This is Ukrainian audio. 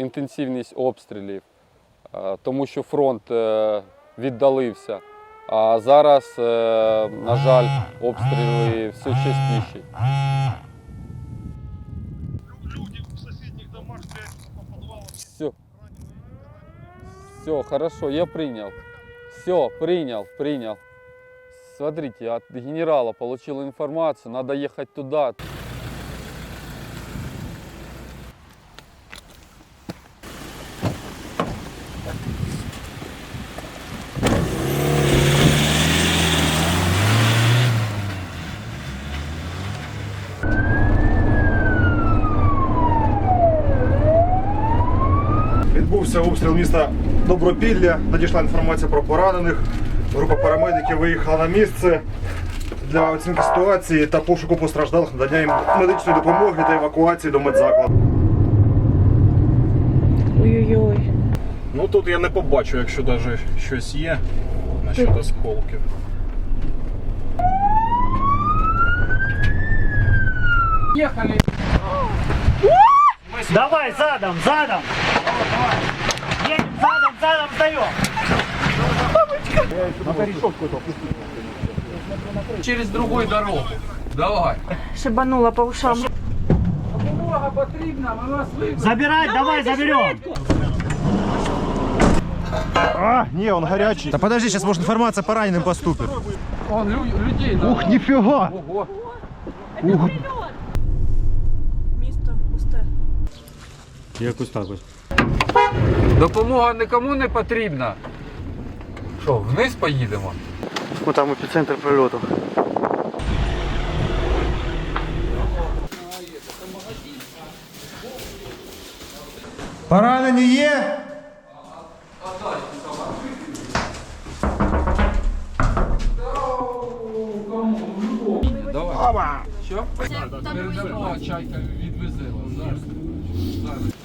інтенсивність обстрілів, е, тому що фронт е, віддалився. А зараз, е, на жаль, обстріли все частіші. Люди в соседних домах по подвалам. Все. Все, хорошо, я принял. Все, принял, принял. Смотрите, от генерала получил информацию, надо ехать туда. Відбувся обстріл міста Добропілля. Надійшла інформація про поранених. Група парамедиків виїхала на місце для оцінки ситуації та пошуку постраждалих, надання їм медичної допомоги та евакуації до медзакладу. Ой-ой-ой. Ну тут я не побачу, якщо навіть щось є насчет осколків. Давай, задом, задом! Едем через другую дорогу. Давай. Шибанула по ушам. Допомога потрібна, ми вас вивеземо. Забирать, давай, заберем! А, ні, он гарячий. Та подожди, зараз може інформація по раненим поступить. Он лю- людей надо. Ух, ніфіга! Ого. Місто пусте. Якось так ось. Допомога нікому не потрібна. Що, вниз поїдемо? Ну там епіцентр прильоту. Поранені є? Давай. Що? Передамо, чайка відвезе вас. Зараз. Зараз.